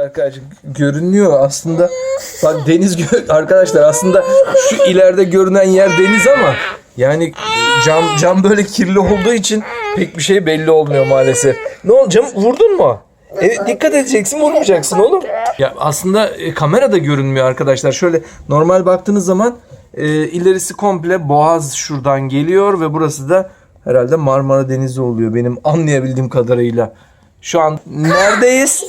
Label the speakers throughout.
Speaker 1: Berkaycığım görünüyor aslında. Bak deniz gö- arkadaşlar aslında şu ileride görünen yer deniz ama yani cam cam böyle kirli olduğu için pek bir şey belli olmuyor maalesef. Ne oldu cam vurdun mu? Evet dikkat edeceksin vurmayacaksın oğlum. Ya aslında e, kamerada görünmüyor arkadaşlar. Şöyle normal baktığınız zaman e, ilerisi komple boğaz şuradan geliyor ve burası da herhalde Marmara Denizi oluyor benim anlayabildiğim kadarıyla. Şu an neredeyiz?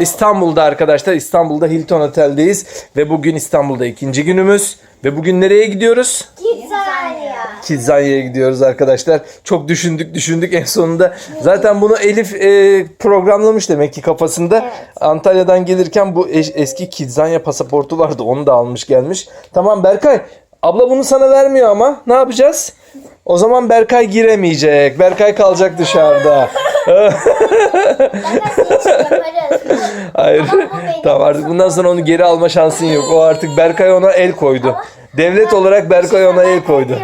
Speaker 2: İstanbul.
Speaker 1: İstanbul'da arkadaşlar İstanbul'da Hilton Otel'deyiz ve bugün İstanbul'da ikinci günümüz ve bugün nereye gidiyoruz?
Speaker 2: Kidzanya.
Speaker 1: Kidzanya'ya gidiyoruz arkadaşlar. Çok düşündük düşündük en sonunda. Zaten bunu Elif e, programlamış demek ki kafasında. Antalya'dan gelirken bu es- eski Kidzanya pasaportu vardı. Onu da almış gelmiş. Tamam Berkay. Abla bunu sana vermiyor ama ne yapacağız? O zaman Berkay giremeyecek. Berkay kalacak dışarıda. Hayır. Tamam artık bundan sonra onu geri alma şansın yok. O artık Berkay ona el koydu. Devlet olarak Berkay ona el koydu.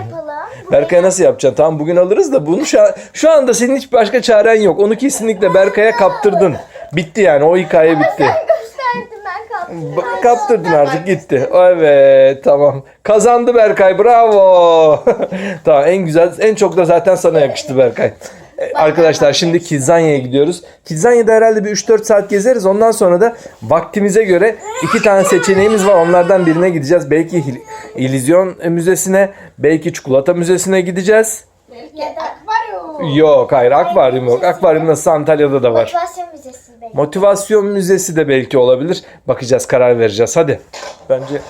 Speaker 1: Berkay'a nasıl yapacaksın? Tamam bugün alırız da bunu şu, an, şu anda senin hiç başka çaren yok. Onu kesinlikle Berkay'a kaptırdın. Bitti yani o hikaye bitti. Ba- Kaptırdın artık gitti. Evet tamam. Kazandı Berkay bravo. tamam en güzel en çok da zaten sana yakıştı Berkay. E, Arkadaşlar şimdi Kidzanya'ya gidiyoruz. Kidzanya'da herhalde bir 3-4 saat gezeriz. Ondan sonra da vaktimize göre iki tane seçeneğimiz var. Onlardan birine gideceğiz. Belki Hil- İllüzyon Müzesi'ne, belki Çikolata Müzesi'ne gideceğiz.
Speaker 2: Da akvaryum.
Speaker 1: Yok hayır akvaryum yok. Akvaryum nasıl Antalya'da da var.
Speaker 2: Motivasyon müzesi belki.
Speaker 1: Motivasyon müzesi de belki olabilir. Bakacağız karar vereceğiz hadi. Bence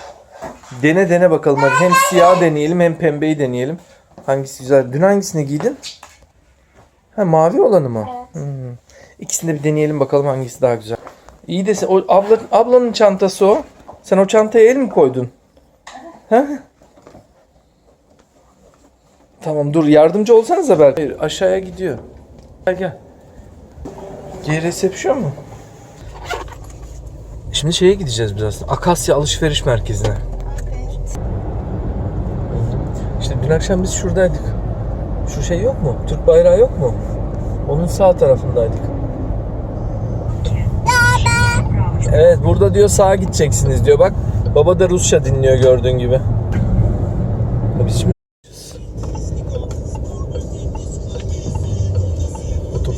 Speaker 1: dene dene bakalım hadi. Hem siyah deneyelim hem pembeyi deneyelim. Hangisi güzel? Dün hangisini giydin? Ha mavi olanı mı?
Speaker 2: Evet.
Speaker 1: Hmm. İkisini de bir deneyelim bakalım hangisi daha güzel. İyi de sen, o abla, ablanın çantası o. Sen o çantaya el mi koydun? Ha? Tamam dur yardımcı olsanıza belki. Hayır, aşağıya gidiyor. Gel gel. G resepsiyon mu? Şimdi şeye gideceğiz biraz. Akasya Alışveriş Merkezi'ne. İşte dün akşam biz şuradaydık. Şu şey yok mu? Türk bayrağı yok mu? Onun sağ tarafındaydık. Evet burada diyor sağa gideceksiniz diyor. Bak baba da Rusça dinliyor gördüğün gibi. Biz şimdi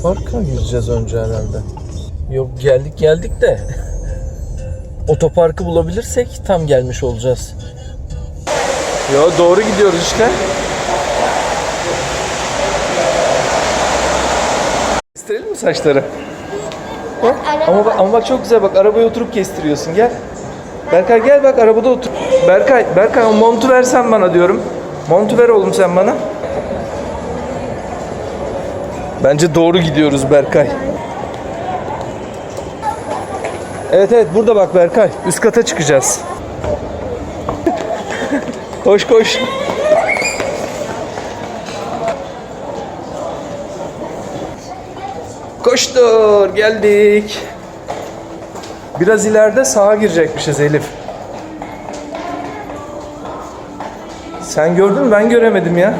Speaker 1: Otoparka gireceğiz önce herhalde. Yok geldik geldik de. Otoparkı bulabilirsek tam gelmiş olacağız. Yo doğru gidiyoruz işte. Kestirelim mi saçları? Bak, ama, bak, ama bak çok güzel bak arabaya oturup kestiriyorsun gel. Berkay gel bak arabada otur. Berkay, Berkay montu versen bana diyorum. Montu ver oğlum sen bana. Bence doğru gidiyoruz Berkay. Evet evet burada bak Berkay. Üst kata çıkacağız. koş koş. Koştur geldik. Biraz ileride sağa girecekmişiz Elif. Sen gördün mü? Ben göremedim ya.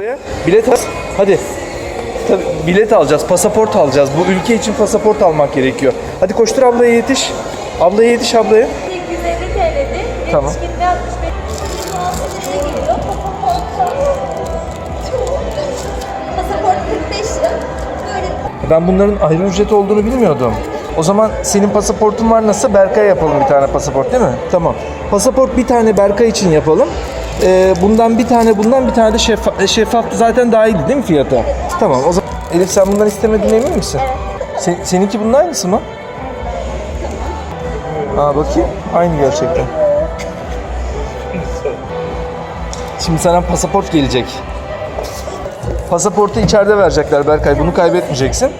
Speaker 1: Oraya bilet al. Hadi. Tabii bilet alacağız, pasaport alacağız. Bu ülke için pasaport almak gerekiyor. Hadi koştur ablaya yetiş. Ablaya yetiş ablaya.
Speaker 3: 850 TL'di.
Speaker 1: Tamam.
Speaker 3: Yetişkinde 65 muhasebesine geliyor. Pasaport 45 lira. Böyle
Speaker 1: Ben bunların ayrı ücret olduğunu bilmiyordum. O zaman senin pasaportun var nasıl Berkay yapalım bir tane pasaport değil mi? Tamam. Pasaport bir tane Berkay için yapalım. Ee, bundan bir tane bundan bir tane de şeffaf, şeffaf zaten dahildi değil mi fiyata? Tamam o zaman Elif sen bundan istemediğine emin misin? Sen, seninki bunun aynısı mı? Aa bakayım. Aynı gerçekten. Şimdi sana pasaport gelecek. Pasaportu içeride verecekler Berkay. Bunu kaybetmeyeceksin.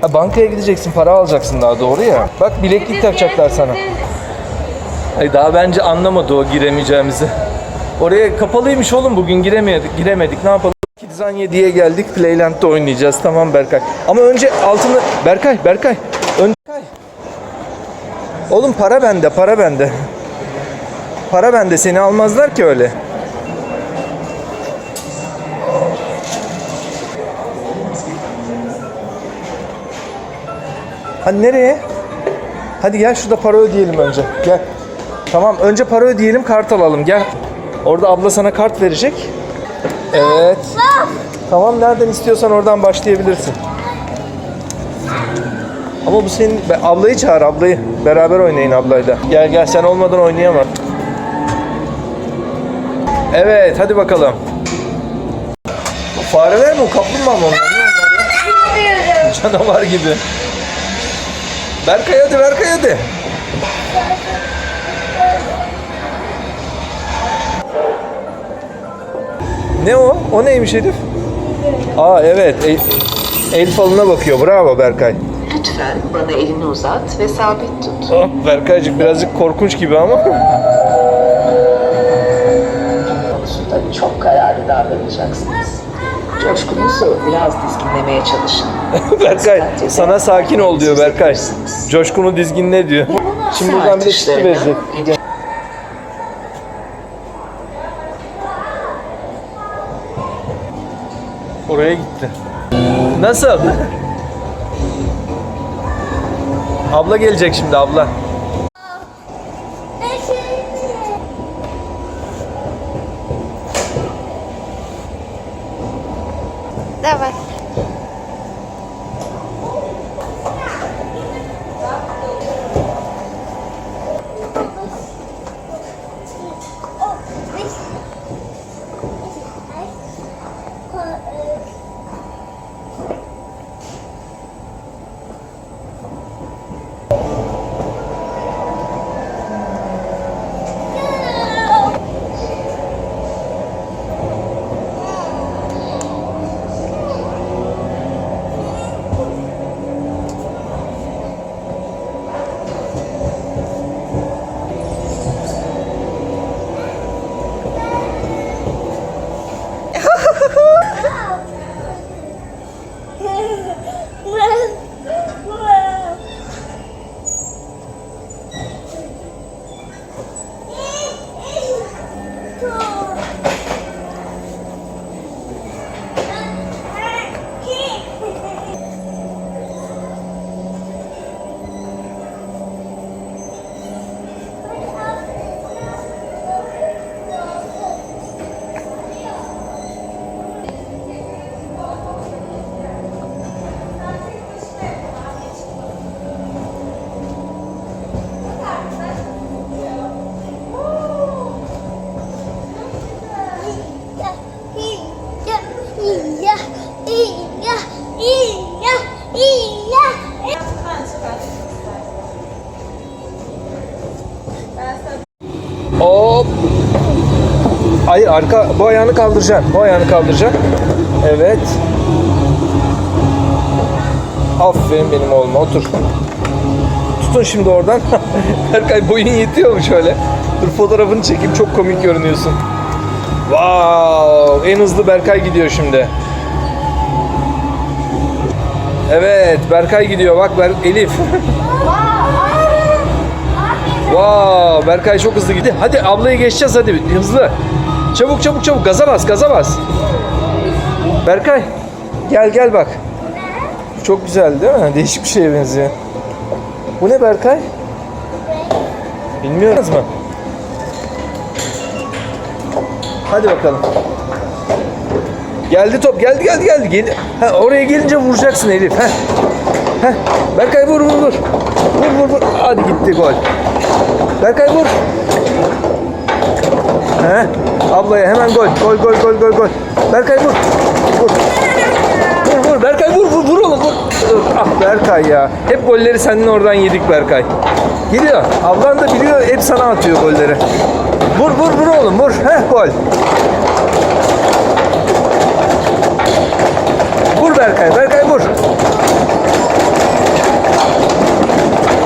Speaker 1: Ha, bankaya gideceksin, para alacaksın daha doğru ya. Bak bileklik takacaklar sana. Ay daha bence anlamadı o giremeyeceğimizi. Oraya kapalıymış oğlum bugün giremedik. Giremedik. Ne yapalım? Kidzan 7'ye geldik. Playland'da oynayacağız. Tamam Berkay. Ama önce altını Berkay, Berkay. Önce Oğlum para bende, para bende. Para bende. Seni almazlar ki öyle. Hani nereye? Hadi gel şurada para ödeyelim önce. Gel. Tamam önce para ödeyelim kart alalım gel. Orada abla sana kart verecek. Evet. Tamam nereden istiyorsan oradan başlayabilirsin. Ama bu senin ablayı çağır ablayı. Beraber oynayın ablayla. Gel gel sen olmadan oynayamam. Evet hadi bakalım. Fareler mi o kaplumbağa mı onlar? Ne onlar ya? Canavar gibi. Berkay hadi Berkay hadi. Ne o? O neymiş Elif? Aa evet. El, el falına bakıyor. Bravo Berkay.
Speaker 4: Lütfen bana elini uzat ve sabit tut.
Speaker 1: Oh, Berkaycık birazcık korkunç gibi ama.
Speaker 4: konusunda çok kararlı davranacaksınız. Coşkunuzu biraz dizginlemeye çalışın.
Speaker 1: Berkay sana sakin ol diyor Berkay. Coşkunu dizginle diyor. Şimdi buradan bir de çıktı verecek. Oraya gitti. Nasıl? abla gelecek şimdi abla. Arka bu ayağını kaldıracaksın. Bu ayağını kaldıracaksın. Evet. Aferin benim oğluma otur. Tutun şimdi oradan. Berkay boyun yetiyor mu şöyle? Dur fotoğrafını çekeyim çok komik görünüyorsun. Wow, en hızlı Berkay gidiyor şimdi. Evet, Berkay gidiyor. Bak Ber Elif. Wow, Berkay çok hızlı gidiyor. Hadi ablayı geçeceğiz hadi hızlı. Çabuk çabuk çabuk gaza bas gaza bas. Berkay gel gel bak. Çok güzel değil mi? Değişik bir şeye benziyor. Bu ne Berkay? Bilmiyoruz mu? Hadi bakalım. Geldi top geldi geldi geldi. Gel ha, oraya gelince vuracaksın Elif. Heh. Heh. Berkay vur vur vur. Vur vur vur. Hadi gitti gol. Berkay vur. He? Ablaya hemen gol. Gol gol gol gol gol. Berkay vur. Vur. Vur vur. Berkay vur vur vur oğlum vur. Ah Berkay ya. Hep golleri senin oradan yedik Berkay. Geliyor. Ablan da biliyor hep sana atıyor golleri. Vur vur vur oğlum vur. Heh gol. Vur Berkay. Berkay vur.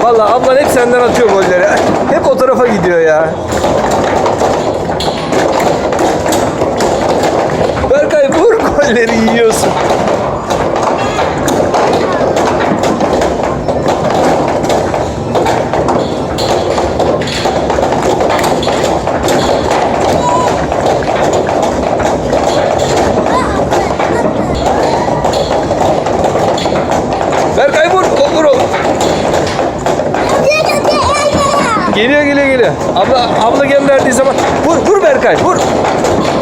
Speaker 1: Vallahi ablan hep senden atıyor golleri. Hep o tarafa gidiyor ya. Berkay vur golleri yiyorsun. Berkay vur, vur oğlum. Geliyor geliyor geliyor. Abla abla gönderdiği zaman vur vur Berkay vur.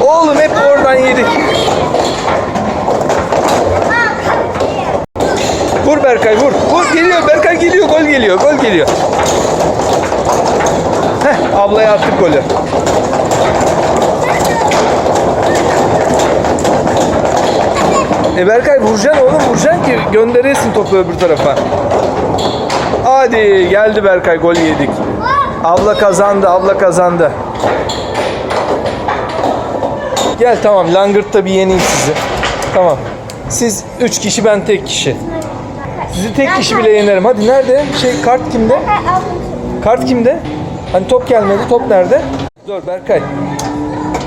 Speaker 1: Oğlum hep oradan yedik. Vur Berkay vur. Vur geliyor Berkay geliyor gol geliyor gol geliyor. Heh ablaya attık golü. E Berkay vuracaksın oğlum vuracaksın ki gönderesin topu öbür tarafa. Hadi geldi Berkay gol yedik. Abla kazandı abla kazandı. Gel tamam langırtta bir yeneyim sizi. Tamam. Siz üç kişi ben tek kişi. Sizi tek kişi bile yenerim. Hadi nerede? Şey kart kimde? Kart kimde? Hani top gelmedi. Top nerede? Dur Berkay.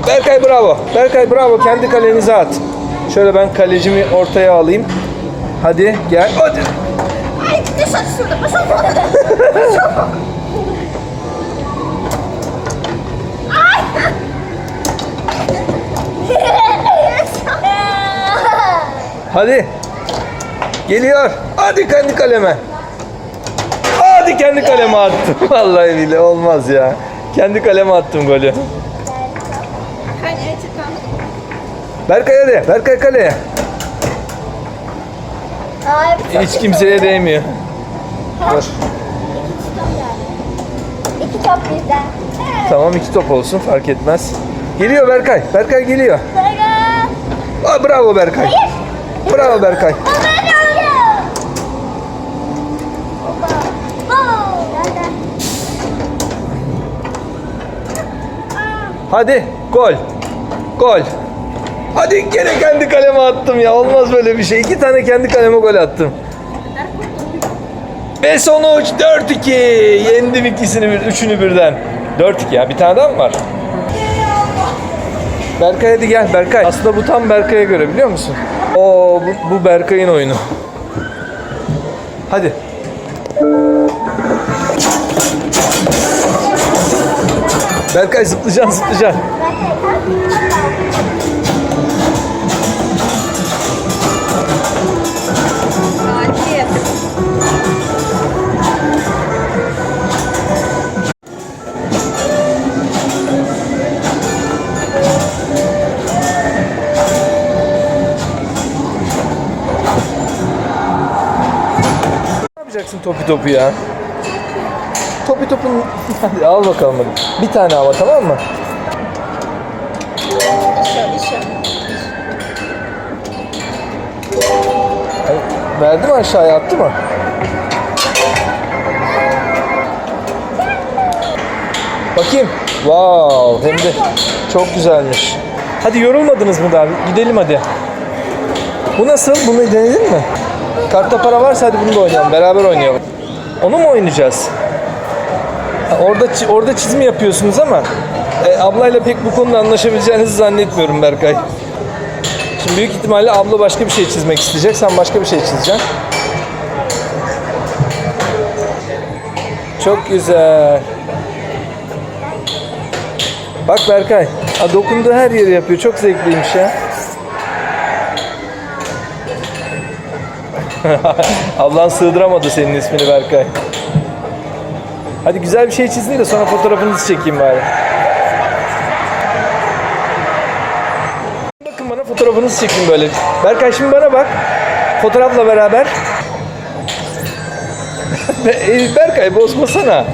Speaker 1: Berkay bravo. Berkay bravo. Kendi kalenize at. Şöyle ben kalecimi ortaya alayım. Hadi gel. Hadi. Hadi. Geliyor. Hadi kendi kaleme. Hadi kendi kaleme attım. Vallahi bile olmaz ya. Kendi kaleme attım golü. Berkay hadi. Berkay kaleye. Hiç kimseye değmiyor. Dur.
Speaker 2: İki top bizden.
Speaker 1: Tamam iki top olsun fark etmez. Geliyor Berkay. Berkay geliyor. Aa, bravo Berkay. Bravo Berkay.
Speaker 2: O ben aldım. Baba. Nerede?
Speaker 1: Hadi gol. Gol. Hadi gene kendi kaleme attım ya. Olmaz böyle bir şey. İki tane kendi kaleme gol attım. Ve sonuç 4-2. Yendim ikisini bir, üçünü birden. 4-2 ya. Bir tane daha mı var? Berkay hadi gel Berkay. Aslında bu tam Berkay'a göre biliyor musun? Oo bu, bu Berkay'ın oyunu. Hadi. Berkay zıplayacaksın zıplayacaksın. Yapacaksın topu topu ya? Topu topun hadi al bakalım hadi. Bir tane ama tamam mı? Ay, Verdi mi aşağıya attı mı? Bakayım. Wow, hem de çok güzelmiş. Hadi yorulmadınız mı daha? Gidelim hadi. Bu nasıl? Bunu denedin mi? Kartta para varsa hadi bunu da oynayalım. Beraber oynayalım. Onu mu oynayacağız? Orada orada çizim yapıyorsunuz ama e, ablayla pek bu konuda anlaşabileceğinizi zannetmiyorum Berkay. Şimdi büyük ihtimalle abla başka bir şey çizmek isteyecek. Sen başka bir şey çizeceksin. Çok güzel. Bak Berkay. Ha, dokunduğu her yeri yapıyor. Çok zevkliymiş ya. Ablan sığdıramadı senin ismini Berkay. Hadi güzel bir şey çizin de sonra fotoğrafınızı çekeyim bari. Bakın bana fotoğrafınızı çekeyim böyle. Berkay şimdi bana bak. Fotoğrafla beraber. Be- Berkay bozmasana.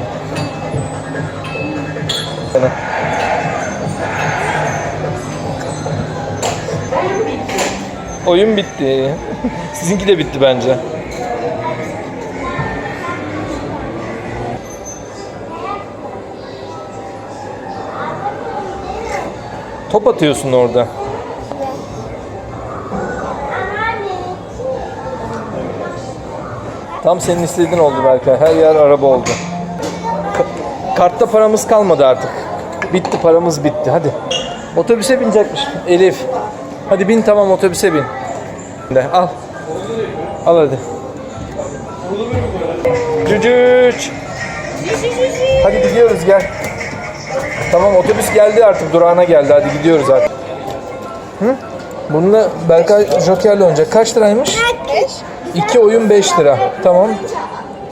Speaker 1: Oyun bitti. Sizinki de bitti bence. Top atıyorsun orada. Tam senin istediğin oldu Berkay. Her yer araba oldu. Ka- kartta paramız kalmadı artık. Bitti paramız bitti. Hadi. Otobüse binecekmiş Elif. Hadi bin tamam otobüse bin. De, al. Al hadi. Cücüç. Hadi gidiyoruz gel. Tamam otobüs geldi artık durağına geldi. Hadi gidiyoruz artık. Hı? Bununla Berkay Joker'le oynayacak. Kaç liraymış? 2 oyun 5 lira. Tamam.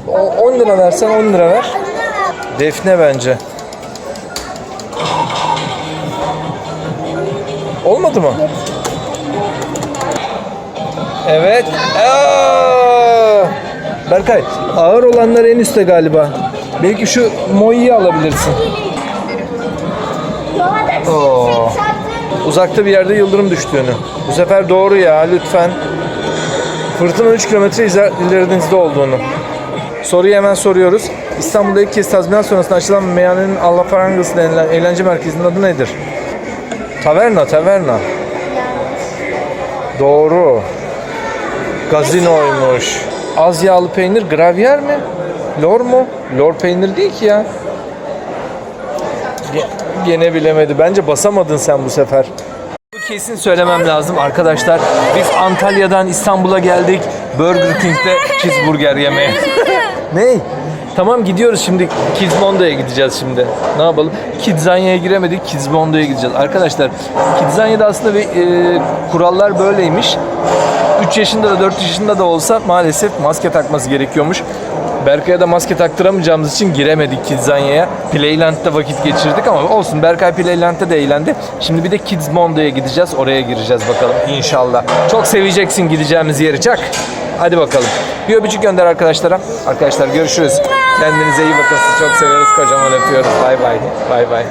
Speaker 1: O- 10 lira versen 10 lira ver. Defne bence. Olmadı mı? Evet. Aa! Berkay, ağır olanlar en üstte galiba. Belki şu Moi'yi alabilirsin. Oo. Uzakta bir yerde yıldırım düştüğünü. Bu sefer doğru ya lütfen. Fırtına 3 kilometre iler- ilerinizde olduğunu. Soruyu hemen soruyoruz. İstanbul'da ilk kez tazminat sonrasında açılan meyhanenin Alafarangos denilen eğlence merkezinin adı nedir? Taverna, taverna. Doğru. Gazinoymuş. Az yağlı peynir gravyer mi? Lor mu? Lor peynir değil ki ya. Ge- Gene bilemedi. Bence basamadın sen bu sefer. Bu kesin söylemem lazım arkadaşlar. Biz Antalya'dan İstanbul'a geldik. Burger King'de cheeseburger yemeye. ne? Tamam gidiyoruz şimdi Kidsmondo'ya gideceğiz şimdi. Ne yapalım? Kidzanya'ya giremedik. Kidsmondo'ya gideceğiz. Arkadaşlar Kidzanya'da aslında bir e, kurallar böyleymiş. 3 yaşında da 4 yaşında da olsa maalesef maske takması gerekiyormuş. Berkay'a da maske taktıramayacağımız için giremedik Kidzanya'ya. Playland'da vakit geçirdik ama olsun Berkay Playland'da da eğlendi. Şimdi bir de Kids Mondo'ya gideceğiz. Oraya gireceğiz bakalım inşallah. Çok seveceksin gideceğimiz yeri Çak. Hadi bakalım. Bir öpücük gönder arkadaşlara. Arkadaşlar görüşürüz. Kendinize iyi bakın. Çok seviyoruz. Kocaman öpüyoruz. Bay bay. Bay bay.